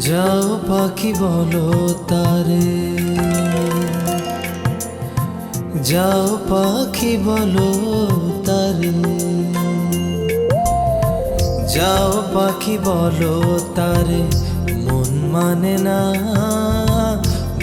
যাও পাখি বলো তারে। যাও পাখি বলো তারে। যাও পাখি বলো তারে, মন মানে না।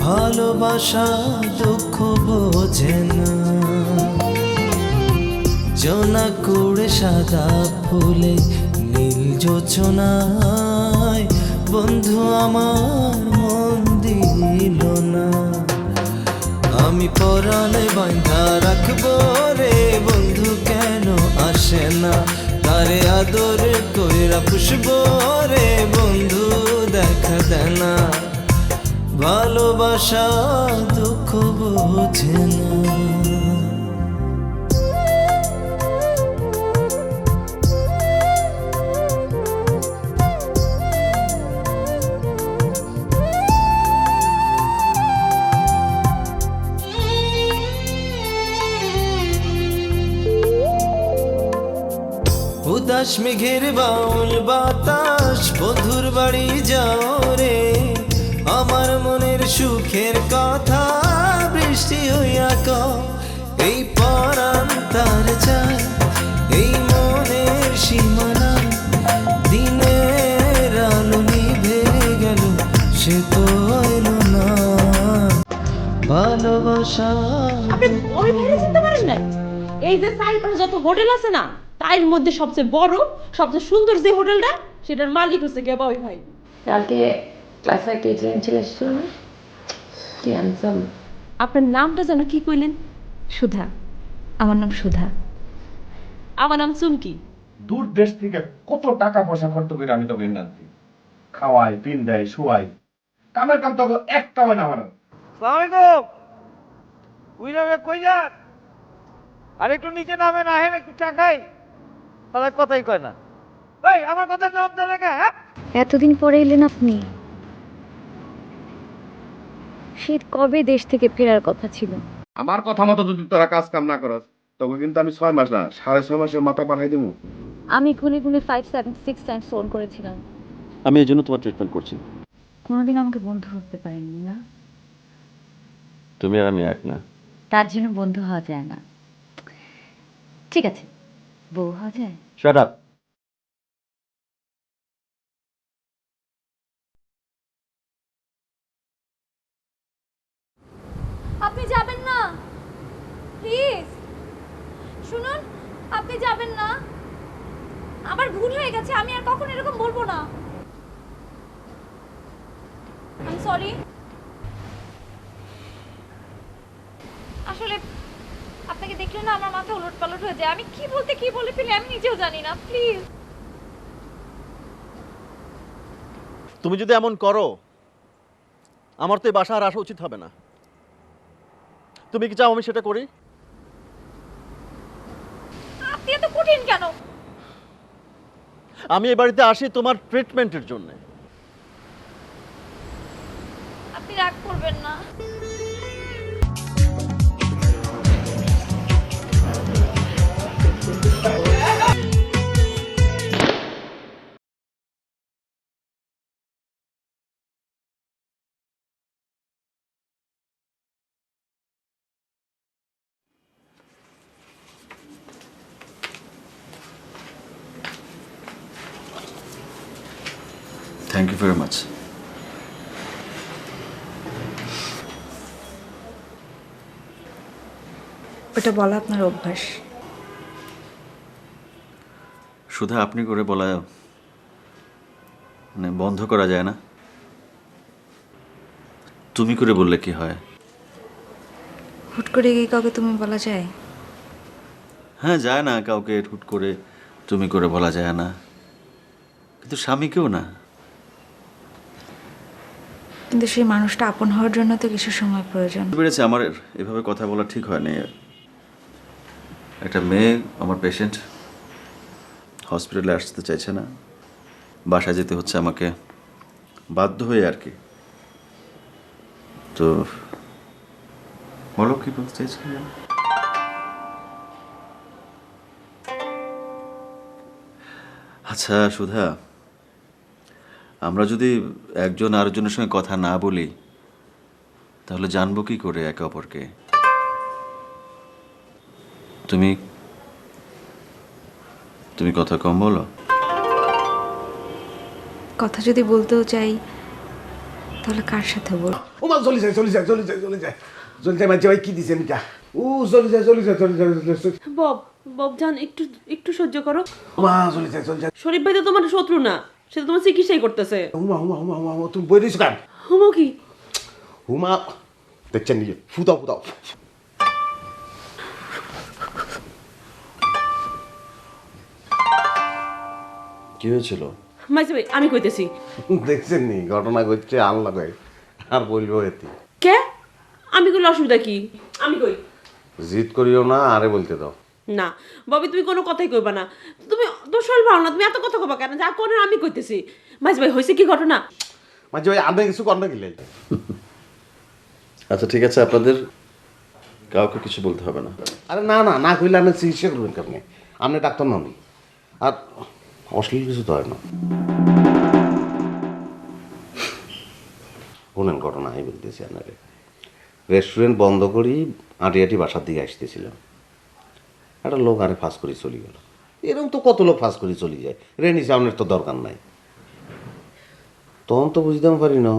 ভালোবাসা, দুঃখ বোঝে না। জোনা কুড়ে সাদা ফুলে, নীল বন্ধু আমার মন দিল না। আমি পরাণে বাঁধা রাখব রে বন্ধু, কেন আসে না? তারে আদর কইরা পুষবো রে বন্ধু, দেখা দেনা। ভালোবাসা দুঃখ বোঝে না। উদাস মেঘের বাউল বাতাস বধুর বাড়ি যাও রে। আমার মনের সুখের কথা বৃষ্টি হইয়া ক। এই পরাণ তার এই মনের সীমানা, দিনের আলো নিভে গেল, সে তো এলো না। ভালোবাসা আপনি ওই চিনতে পারেন না এই যে চারিপাশে যত হোটেল আছে না তার মধ্যে সবচেয়ে বড় সবচেয়ে সুন্দর যে হোটেলটা সেটার মালিক হচ্ছে গেবা ওই ভাই। কালকে ক্লাসে একটা ইটালিয়ান ছেলে এসেছিল না? কি হ্যান্ডসাম আপনার নামটা যেন কি কইলেন? সুধা। আমার নাম সুধা। আমার নাম চুমকি। দূর দেশ থেকে কত টাকা পয়সা খরচ করে আমি তোকে নাতি খাওয়াই পিন দেয় শুয়াই। কামের কাম তো একটা হয় না আমার সালামালাইকুম। উইলামে কই যান? আর একটু নিচে নামেন আহেন একটু চা খাই। তাহলে কথাই কয় না। এই আমার কথা জবাব দেন হ্যাঁ? এতদিন পরে এলেন আপনি। শীত কবে দেশ থেকে ফেরার কথা ছিল? আমার কথা মতো যদি তোরা কাজ কাম না করস তবে কিন্তু আমি ছয় মাস না সাড়ে ছয় মাসের মাথা পাঠাই দেবো। আমি five seven six times phone করেছিলাম। আমি এই জন্য তোমার ট্রিটমেন্ট করছি। কোনোদিন আমাকে বন্ধু করতে পারেননি না? তুমি আর আমি এক না। তার জন্য বন্ধু হওয়া যায় না। ঠিক আছে বউ হওয়া যায় শাট আপ আপনি যাবেন না। প্লিজ শুনুন আপনি যাবেন না। আমার ভুল হয়ে গেছে আমি আর কখনো এরকম বলব না। আই সরি আসলে আপনাকে দেখলে না আমার মাথা উলট পালট হয়ে যায়। আমি কি বলতে কি বলে ফেলি আমি নিজেও জানি না প্লিজ। তুমি যদি এমন করো আমার তো এই বাসা আর আসা উচিত হবে না। তুমি কি চাও আমি সেটা করি? আপনি এত কঠিন কেন? আমি এই বাড়িতে আসি তোমার ট্রিটমেন্টের জন্য। আপনি রাগ করবেন না। থ্যাংক ইউ ভেরি মাচ ওটা বলা আপনার অভ্যাস। শুধু আপনি করে বলা মানে বন্ধ করা যায় না। তুমি করে বললে কি হয়? হুট করে গিয়ে কাউকে তুমি বলা যায়? হ্যাঁ যায় না কাউকে হুট করে তুমি করে বলা যায় না। কিন্তু স্বামীকেও না। কিন্তু সেই মানুষটা আপন হওয়ার জন্য তো কিছু সময় প্রয়োজন। পেরেছি, আমার এভাবে কথা বলা ঠিক হয়নি। একটা মেয়ে, আমার পেশেন্ট হসপিটালে আসতে চাইছে না। বাসায় যেতে হচ্ছে আমাকে। বাধ্য হয়ে আর কি। তো বলো কি বলতে চাইছি আচ্ছা সুধা আমরা যদি একজন আরেকজনের সঙ্গে কথা না বলি তাহলে জানব কি করে একে অপরকে? তুমি তুমি কথা কম বলো। কথা যদি বলতেও চাই তাহলে কার সাথে বল ও মা চলে যায় চলে যায় চলে যায় চলে যায়। চলে যায় মাঝে ভাই কি দিছেন এটা ও চলে যায় চলে যায় চলে যায় বব বব জান একটু একটু সহ্য করো। মা চলে যায় চলে যায়। শরীফ ভাই তো তোমার শত্রু না। সে তো তোমার চিকিৎসাই করতেছে? হুমা হুমা হুমা হুমা হুমা তুমি বই রয়েছো কেন? হুমো কি? হুমা দেখছেন নিজে ফুদাও ফুদাও কি হয়েছিল? মাইসে ভাই আমি কইতেছি। দেখছেন নি ঘটনা ঘটছে আল্লাহ কয় আর বলব এতে। কে? আমি কইলে অসুবিধা কি? আমি কই। জিদ করিও না আরে বলতে দাও। না ববি তুমি কোনো কথাই কইবা না। তুমি তো শরীর ভালো না তুমি এত কথা কইবা কেন? যা কোন আমি কইতেছি। মাইসে ভাই হয়েছে কি ঘটনা? মাঝে ভাই আপনি কিছু কর না গেলে। আচ্ছা ঠিক আছে আপনাদের কাউকে কিছু বলতে হবে না। আরে না না না কইলে আপনি চিকিৎসা করবেন কেমনি আপনি ডাক্তার নন আর অশ্লীল কিছু তো হয় না। শোনেন ঘটনা আমি বলতেছি আপনাকে। রেস্টুরেন্ট বন্ধ করি আটি আটি বাসার দিকে আসতেছিলাম। একটা লোক আরে ফাঁস করে চলে গেল। এরকম তো কত লোক ফাঁস করে চলে যায়। রেনি সাউন্ডের তো দরকার নাই। তখন তো বুঝতাম পারি না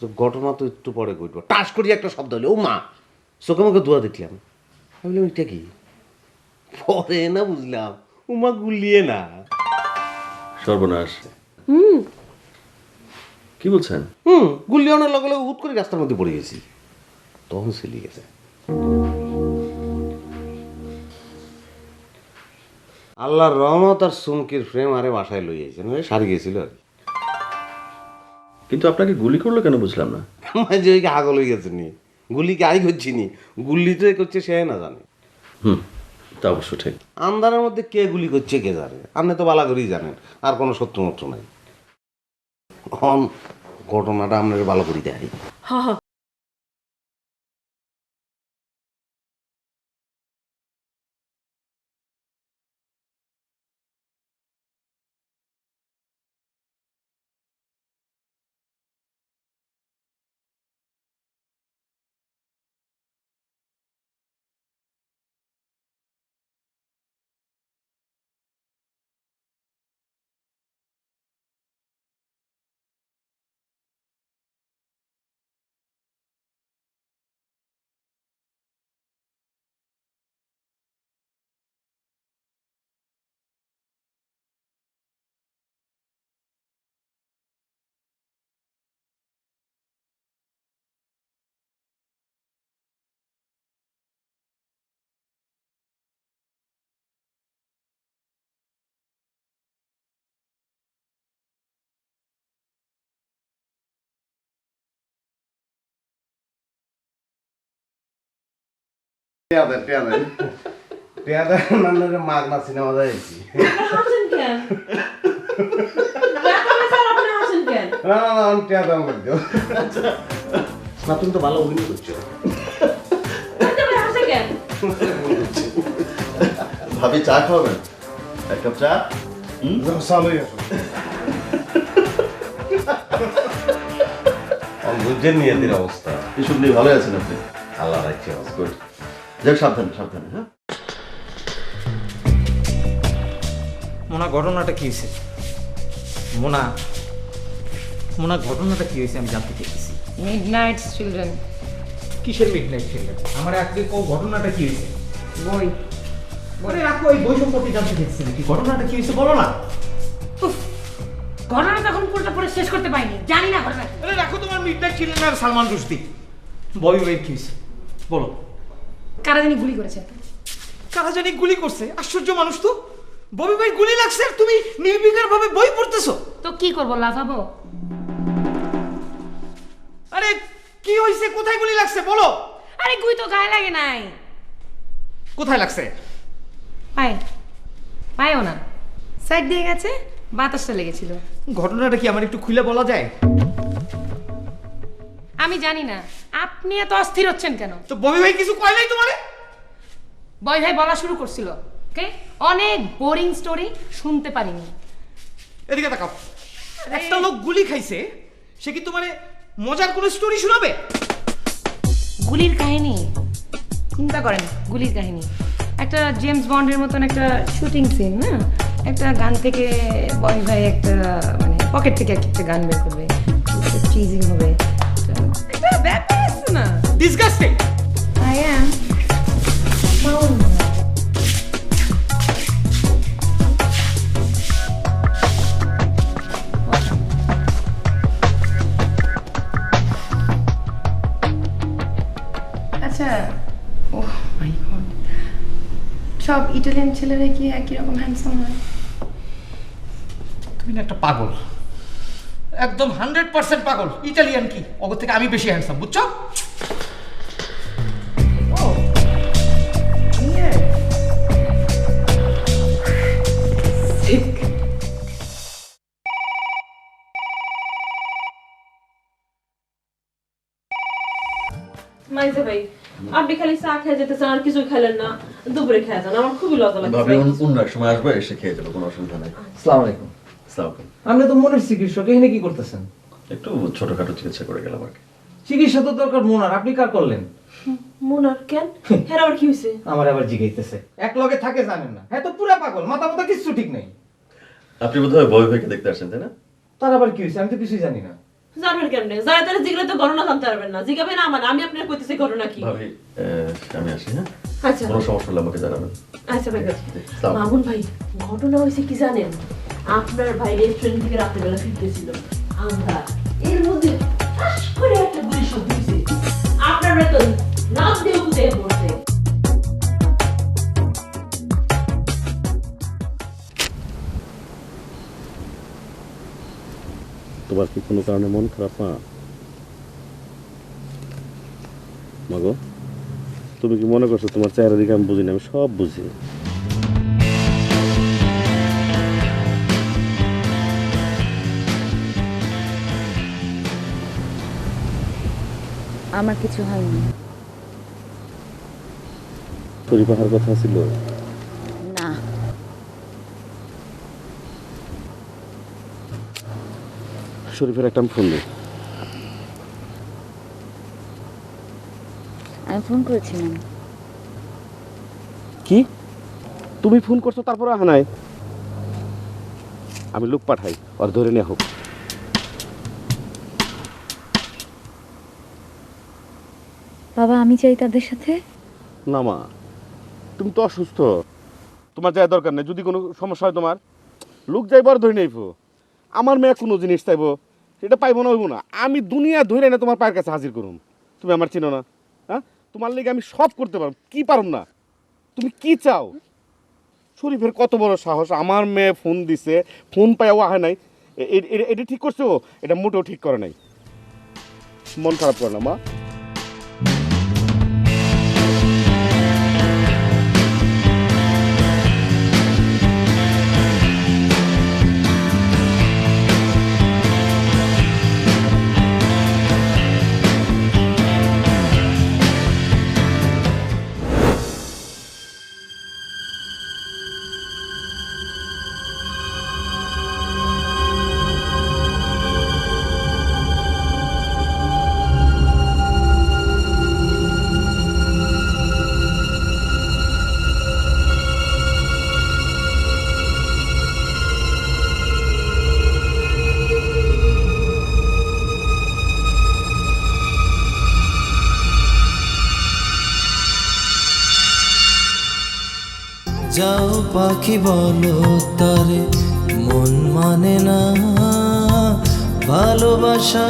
যে ঘটনা তো একটু পরে ঘটবো। টাস করি একটা শব্দ হলো ও মা চোখে মুখে দোয়া দেখলাম। আমি বললাম এটা কি? পরে না বুঝলাম উমা গুলিয়ে না। সর্বনাশ। হুম। কি বলছেন? হুম গুলিয়ে আনার লগে লগে হুট করে রাস্তার মধ্যে পড়ে গেছি। তখন সিলি গেছে। আল্লাহর রহমত আর সুমকির ফ্রেম আরে বাসায় লই আইছেন ওই সারি গেছিল আর কি। কিন্তু আপনাকে গুলি করল কেন বুঝলাম না? যে ওই আগল হয়ে গেছে নি। গুলিকে আই করছি নি? গুলি তো এ করছে সে না জানে। হুম তা অবশ্য ঠিক। আন্দারের মধ্যে কে গুলি করছে কে জানে? আপনি তো বালা করেই জানেন আর কোনো শত্রু মত্র নাই। এখন ঘটনাটা আপনাকে ভালো করে দেয় হ হ পেয়াদা পেয়াদা পেয়াদা নান্নারে মাগনা সিনেমা কেন না না না আমি পেয়াদা আমার দিও না তুমি তো ভালো অভিনয় করছ ভাবি চা খাওয়াবেন এক কাপ চা আসো বুঝছেন নিয়তির অবস্থা এসব নিয়ে ভালো আছেন আপনি আল্লাহ রাখছে যাক সাবধানে সাবধানে হ্যাঁ। মোনা ঘটনাটা কি হয়েছে মোনা মোনা ঘটনাটা কি হয়েছে আমি জানতে চাইছি মিডনাইট চিলড্রেন কিসের মিড নাইট ছেলে আমার আজকে কো ঘটনাটা কি হয়েছে বই আরে রাখো এই বই সম্পর্কে জানতে চাইছি নাকি। ঘটনাটা কি হয়েছে বলো না। ঘটনা তখন পুরোটা পড়ে শেষ করতে পারিনি। জানি না ঘটনা আরে রাখো তোমার মিড নাইট ছিলেন আর সালমান রুশদি। বই বই কি হয়েছে বলো। কারা জানি গুলি করেছে? কারা জানি গুলি করছে? আশ্চর্য মানুষ তো। ববি ভাই গুলি লাগছে আর তুমি নির্বিকার ভাবে বই পড়তেছো। তো কি করব লাফাবো? আরে কি হয়েছে কোথায় গুলি লাগছে? বলো। আরে গুই তো গায়ে লাগে নাই। কোথায় লাগছে? পায়ে। পায়েও না। সাইড দিয়ে গেছে বাতাসটা লেগেছিল। ঘটনাটা কি আমার একটু খুলে বলা যায়? আমি জানি না। আপনি এত অস্থির হচ্ছেন কেন? তো ববি ভাই কিছু কয় নাই তোমারে? বয় ভাই বলা শুরু করছিল ওকে? অনেক বোরিং স্টোরি শুনতে পারিনি। এদিকে তাকাও। একটা লোক গুলি খাইছে সে কি তোমার মজার কোনো স্টোরি শোনাবে? গুলির কাহিনী? চিন্তা করেন গুলির কাহিনী। একটা জেমস বন্ডের মতন একটা শুটিং সিন না? একটা গান থেকে বয় ভাই একটা মানে পকেট থেকে একটা গান বের করবে। চিজিং হবে। আচ্ছা ও মাই গড সব ইটালিয়ান ছেলেরা কি একই রকম হ্যান্ডসাম হয়? তুমি না একটা পাগল। একদম হান্ড্রেড পার্সেন্ট পাগল। ইটালিয়ান কি? ওগর থেকে আমি বেশি হ্যান্ডসাম বুঝছ? মাইজে ভাই আপনি খালি চা খেয়ে যেতে চান আর কিছু খেলেন না। দুপুরে খেয়ে যান আমার খুবই লজ্জা লাগছে ভাবি অন্য সময় আসবে এসে খেয়ে যাব কোনো অসুবিধা নেই। আসসালামু আলাইকুম। আসসালামু আপনি তো মনের চিকিৎসক এখানে কি করতেছেন? একটু ছোটখাটো চিকিৎসা করে গেলাম আর কি। চিকিৎসা তো দরকার মোনার আপনি কার করলেন? মোনার কেন? হ্যাঁ আবার কি হয়েছে আমার আবার জিগাইতেছে। এক লগে থাকে জানেন না। হ্যাঁ তো পুরা পাগল মাথা মাথা কিচ্ছু ঠিক নেই। আপনি বোধহয় বই ভাইকে দেখতে আসছেন তাই না? তার আবার কি হয়েছে আমি তো কিছুই জানি না। জানবেন কেমনে? যারা তারা জিগলে তো ঘটনা জানতে পারবেন না। জিগাবেন আমার আমি আপনার কইতেছি ঘটনা কি? ভাবি আহ, আমি আসি হ্যাঁ? আচ্ছা। কোনো সমস্যা হলে আমাকে জানাবেন। আচ্ছা ভাই আসসালামু মামুন ভাই ঘটনা হয়েছে কি জানেন? আপনার ভাই রেস্টুরেন্ট থেকে রাত্রেবেলা ফিরতেছিল। আমরা এর মধ্যে ঠাস করে একটা গুলি আপনার বেতন নাম দিয়ে উঠে পড়ছে। তোমার কি কোনো কারণে মন খারাপ না মাগো, তুমি কি মনে করছ তোমার চেহারা দিকে আমি বুঝি না আমি সব বুঝি। আমার কিছু হয়নি। শরীর পাহার কথা ছিল? না। শরীফের একটা ফোন দিই আমি ফোন করেছিলাম। কি? তুমি ফোন করছ তারপরে আহা নাই। আমি লোক পাঠাই আর ধরে নিয়ে হোক। বাবা, আমি চাই তাদের সাথে। না, মা, তুমি তো অসুস্থ। তোমার যাওয়ার দরকার নেই, যদি কোনো সমস্যা হয় তোমার। লোক যাইব আর ধরে নেইব আমার মেয়ে কোনো জিনিস চাইব, সেটা পাইবো না, হইব না। আমি দুনিয়া ধরে না তোমার পায়ের কাছে হাজির করুম। তুমি আমার চিনো না হ্যাঁ? তোমার লেগে আমি সব করতে পারব, কি পারুম না? তুমি কি চাও? শরীফের কত বড় সাহস, আমার মেয়ে ফোন দিছে, ফোন পাইও আহে নাই। এটা ঠিক করছ? এটা মোটেও ঠিক করে নাই। মন খারাপ করে না, মা। পাখি বলো তারে, মন মানে না। ভালোবাসা,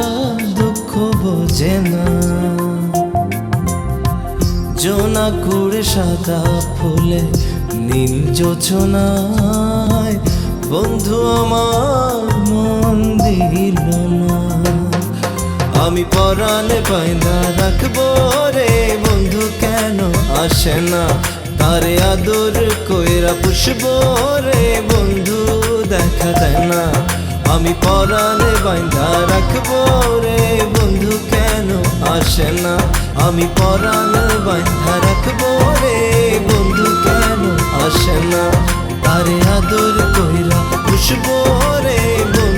দুঃখ বোঝে না। জোনা কুড়ে সাদা ফুলে নীল যোচনায় বন্ধু আমার মন দিল না। আমি পরাণে পায়না রাখব রে, বন্ধু কেন আসে না? তারে আদর কইরা পুষব রে বন্ধু, দেখা দেয় না। আমি পরাণে বাইন্দা রাখব রে বন্ধু, কেন আসে না? আমি পরাণে বাইন্দা রাখব রে বন্ধু, কেন আসে না? তারে আদর কইরা পুষব রে বন্ধু